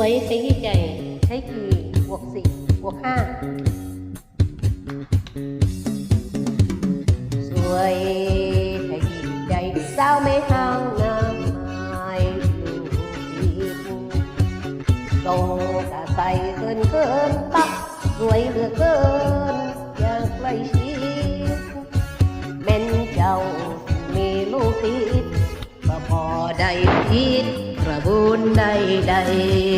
วยใช้ที่ใจใช้คือบวกสี่บวกห้าสวยใช้ที่ใจสาวไม่ห่างน้ำไม้ลูกดินทรงกะใส่เกินเกินตักสวยเหลือเกิน บุญใดใด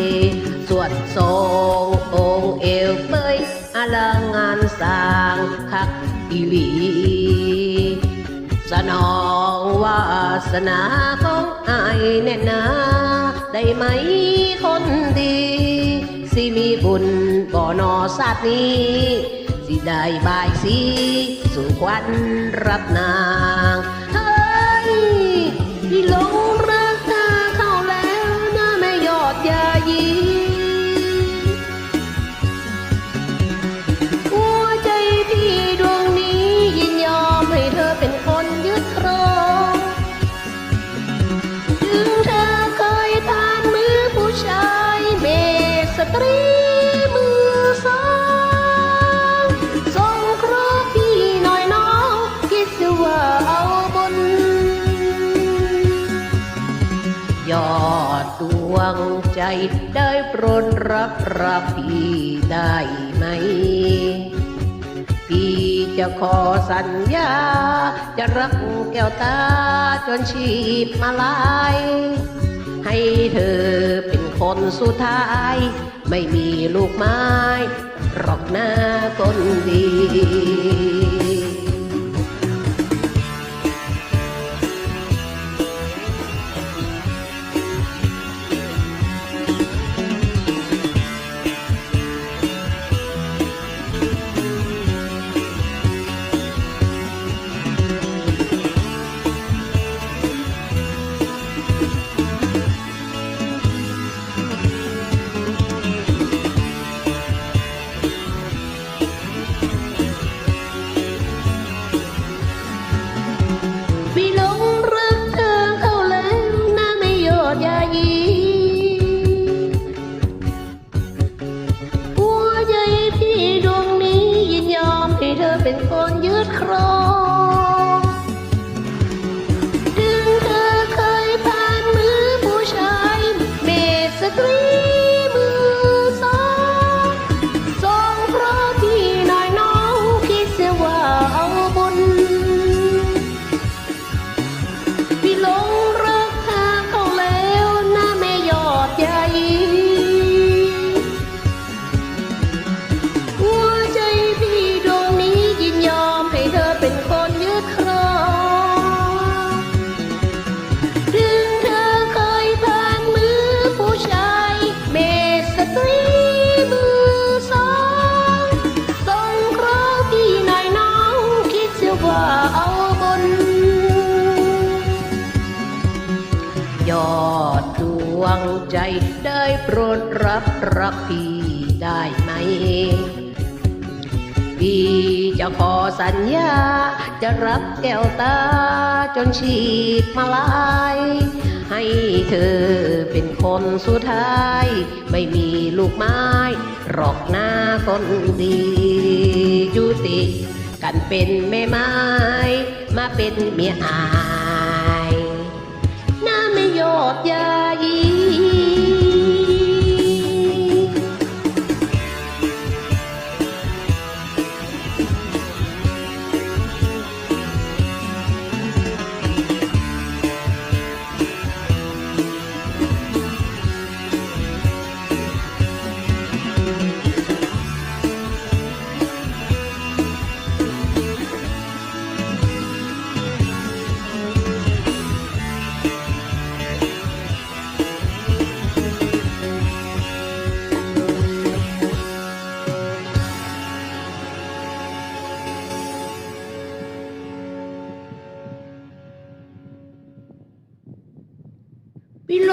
ๆสวดทรงองค์เอวเปยอลังงานสร้างคักอีหลีสนองวาสนาของอายแน่นา ได้ไหมคนดี สิมีบุญบ่อนอศาสตร์นี้ สิได้บายสีสู่ควันรับนา ได้โปรดรับรับพี่ได้ไหม พี่จะขอสัญญา จะรักแก้วตาจนชีพมาลาย ให้เธอเป็นคนสุดท้าย ไม่มีลูกไม้หรอกหน้าคนดี ได้โปรดรับรักพี่ได้ไหม พี่จะขอสัญญา จะรับแก้วตาจนชีพมาลาย ให้เธอเป็นคนสุดท้าย ไม่มีลูกไม้หรอกหน้าคนดียุติกันเป็นแม่ไม้มาเป็นเมียอายน้าไม่ยอดยา ยีพี่หล